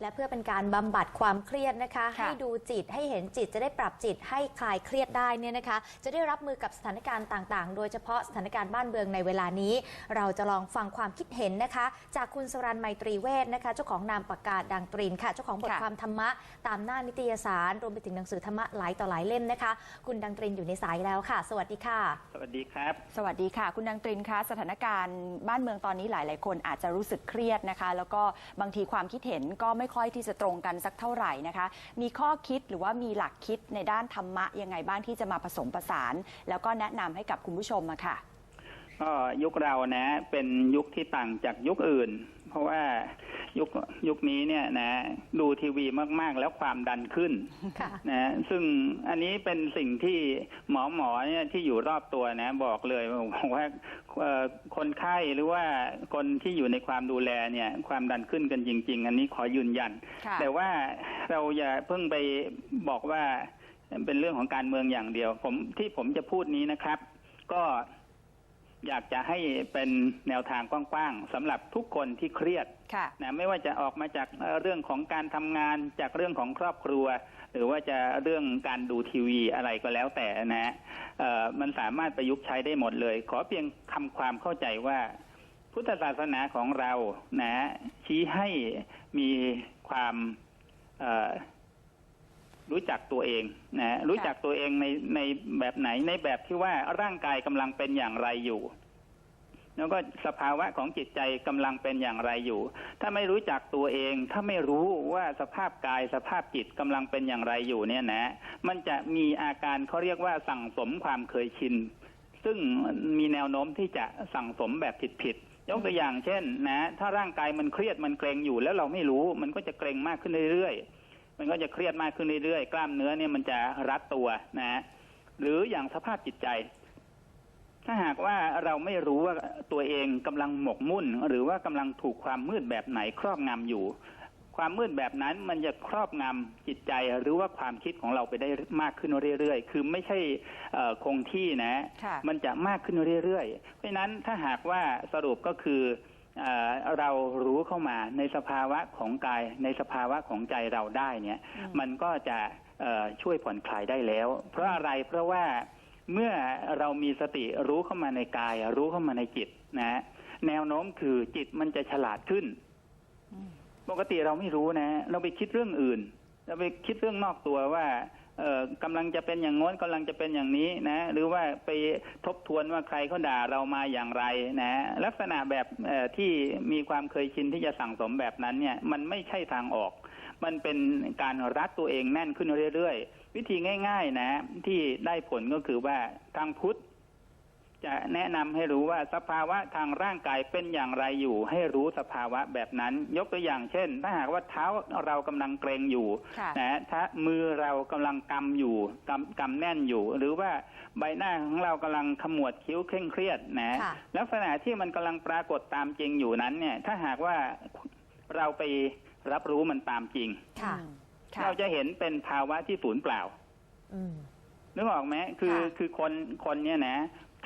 และเพื่อเป็นการบำบัดความเครียดนะคะค่ะให้ดูจิตให้เห็นจิตจะได้ปรับจิตให้คลายเครียดได้เนี่ยนะคะ จะได้รับมือกับสถานการณ์ต่างๆ โดยเฉพาะสถานการณ์บ้านเมืองในเวลานี้ เราจะลองฟังความคิดเห็นนะคะ จากคุณสรันไมตรีเวทนะคะ เจ้าของนามปากกาดังตรินค่ะ เจ้าของบทค่ะความธรรมะตามหน้านิตยสาร รวมไปถึงหนังสือธรรมะหลายต่อหลายเล่มนะคะ คุณดังตรินอยู่ในสายแล้วค่ะ สวัสดีค่ะ สวัสดีครับ สวัสดีค่ะ คุณนางตรินคะสถานการณ์บ้านเมืองตอนนี้หลาย ๆ คนอาจจะรู้สึกเครียดนะคะ แล้วก็บางทีความคิดเห็นก็ไม่ไม่ค่อยที่จะตรงกันสักเท่าไหร่นะคะ มีข้อคิดหรือว่ามีหลักคิดในด้านธรรมะยังไงบ้างที่จะมาผสมผสาน แล้วก็แนะนำให้กับคุณผู้ชมอะค่ะก็ยุคเรานะ เป็นยุคที่ต่างจากยุคอื่น เพราะว่า ยุคยุคนี้เนี่ยนะดูทีวีมาก ๆ แล้วความดันขึ้นค่ะนะซึ่งอันนี้เป็นสิ่งที่หมอหมอเนี่ยที่อยู่รอบตัวนะ บอกเลยบอกว่าเอ่อคนไข้หรือว่าคนที่อยู่ในความดูแลเนี่ย ความดันขึ้นกันจริง ๆ อันนี้ขอยืนยันค่ะแต่ว่าเราอย่าเพิ่งไปบอกว่าเป็นเรื่องของการเมืองอย่างเดียว ผมที่ผมจะพูดนี้นะครับ ก็ อยากจะให้เป็นแนวทางกว้างๆสำหรับทุกคนที่เครียดค่ะนะไม่ว่าจะออกมาจากเอ่อเรื่องของการทำงานจากเรื่องของครอบครัว หรือว่าจะเรื่องการดูทีวีอะไรก็แล้วแต่นะเอ่อมันสามารถประยุกต์ใช้ได้หมดเลย ขอเพียงทำความเข้าใจว่า พุทธศาสนาของเรานะชี้ให้มีความเอ่อ รู้จักตัวเองนะรู้จักตัวเองในในแบบไหนในแบบที่ว่าร่างกายกำลังเป็นอย่างไรอยู่ แล้วก็สภาวะของจิตใจกำลังเป็นอย่างไรอยู่ ถ้าไม่รู้จักตัวเอง ถ้าไม่รู้ว่าสภาพกายสภาพจิตกำลังเป็นอย่างไรอยู่เนี่ยนะ มันจะมีอาการเขาเรียกว่าสั่งสมความเคยชิน ซึ่งมีแนวโน้มที่จะสั่งสมแบบผิดๆยกตัวอย่างเช่น นะ ถ้าร่างกายมันเครียดมันเกรงอยู่แล้วเราไม่รู้ มันก็จะเกรงมากขึ้นเรื่อยๆ มันก็จะเครียดมากขึ้นเรื่อยๆกล้ามเนื้อเนี่ยมันจะรัดตัวนะหรืออย่างสภาพจิตใจ ถ้าหากว่าเราไม่รู้ว่าตัวเองกำลังหมกมุ่น หรือว่ากำลังถูกความมืดแบบไหนครอบงำอยู่ ความมืดแบบนั้นมันจะครอบงำจิตใจหรือว่าความคิดของเราไปได้มากขึ้นเรื่อยๆ คือไม่ใช่เอ่อคงที่นะค่ะมันจะมากขึ้นเรื่อยๆ เพราะฉะนั้นถ้าหากว่าสรุปก็คือเออเรารู้ เข้ามาในสภาวะของกายในสภาวะของใจเราได้เนี่ยอืมมันก็จะเอ่อช่วยผ่อนคลายได้แล้ว เพราะอะไรเพราะว่าเมื่อเรามีสติรู้เข้ามาในกาย รู้เข้ามาในจิตนะแนวโน้มคือจิตมันจะฉลาดขึ้นอืมปกติเราไม่รู้นะ เราไปคิดเรื่องอื่น เราไปคิดเรื่องนอกตัวว่า เออกำลังจะเป็นอย่างโน้นกำลังจะเป็นอย่างนี้นะ หรือว่าไปทบทวนว่าใครเขาด่าเรามาอย่างไรนะลักษณะแบบที่มีความเคยชินที่จะสั่งสมแบบนั้นเนี่ยมันไม่ใช่ทางออก มันเป็นการรัดตัวเองแน่นขึ้นเรื่อยๆ วิธีง่าย ๆ นะ ที่ได้ผลก็คือว่าทางพุทธ จะแนะนำให้รู้ว่าสภาวะทางร่างกายเป็นอย่างไรอยู่ ให้รู้สภาวะแบบนั้น ยกตัวอย่างเช่น ถ้าหากว่าเท้าเรากำลังเกรงอยู่ค่ะนะถ้ามือเรากำลังกำอยู่กำกำแน่นอยู่ หรือว่าใบหน้าของเรากำลังขมวดคิ้วเคร่งเครียดนะค่ะลักษณะที่มันกำลังปรากฏตามจริงอยู่นั้น เนี่ย ถ้าหากว่าเราไปรับรู้มันตามจริงค่ะอืมค่ะเราจะเห็นเป็นภาวะที่ศูนย์เปล่า อืม นึกออกไหมคือค่ะคือคนคนเนี่ยนะ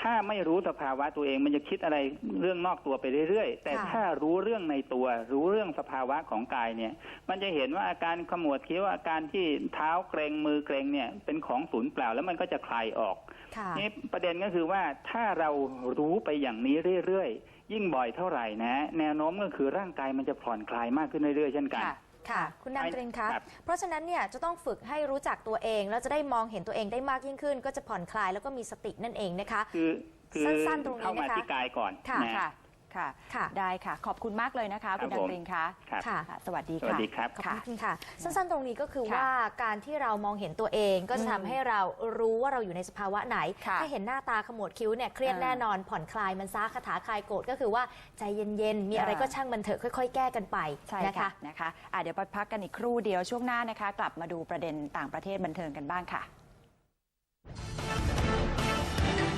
ถ้าไม่รู้สภาวะตัวเองมันจะคิดอะไรเรื่องนอกตัวไปเรื่อยๆ แต่ค่ะ ถ้ารู้เรื่องในตัว รู้เรื่องสภาวะของกายเนี่ย มันจะเห็นว่าอาการขมวดคิ้วอาการที่เท้าเกรงมือเกรงเนี่ยเป็นของศูนย์เปล่าแล้วมันก็จะคลายออก ค่ะ นี่ประเด็นก็คือว่าถ้าเรารู้ไปอย่างนี้เรื่อยๆ ยิ่งบ่อยเท่าไหร่นะ แนวโน้มก็คือร่างกายมันจะผ่อนคลายมากขึ้นเรื่อยๆ เช่นกัน ค่ะ ค่ะ คุณดังตรินคะครับ เพราะฉะนั้นเนี่ยจะต้องฝึกให้รู้จักตัวเอง แล้วจะได้มองเห็นตัวเองได้มากยิ่งขึ้น ก็จะผ่อนคลายแล้วก็มีสตินั่นเองนะคะ คือคือสั้นๆตรงนี้เข้ามานะคะที่กายก่อนค่ะนะ ค่ะ ค่ะ ค่ะ ได้ค่ะ ขอบคุณมากเลยนะคะ คุณครันางบผมตรินคะครับ ค่ะ ค่ะ สวัสดีสวัสค่ะ ดีครับ ขอบค่ะคุณค่ะ สั้นๆตรงนี้ก็คือค่ะว่าการที่เรามองเห็นตัวเองก็จะอืมทำให้เรารู้ว่าเราอยู่ในสภาวะไหน ค่ะถ้าเห็นหน้าตาขมวดคิ้วเนี่ยเครียดอ่าแน่นอนผ่อนคลายมันซาคาถาคลายโกรธก็คือว่าใจเย็นๆ มีอะไรอ่าก็ช่างมันเถอะค่อยๆ แก้กันไปใช่นะค่ะคะ นะคะอะเดี๋ยวไปพักกันอีกครู่เดียวช่วงหน้านะคะ กลับมาดูประเด็นต่างประเทศบันเทิงกันบ้างค่ะ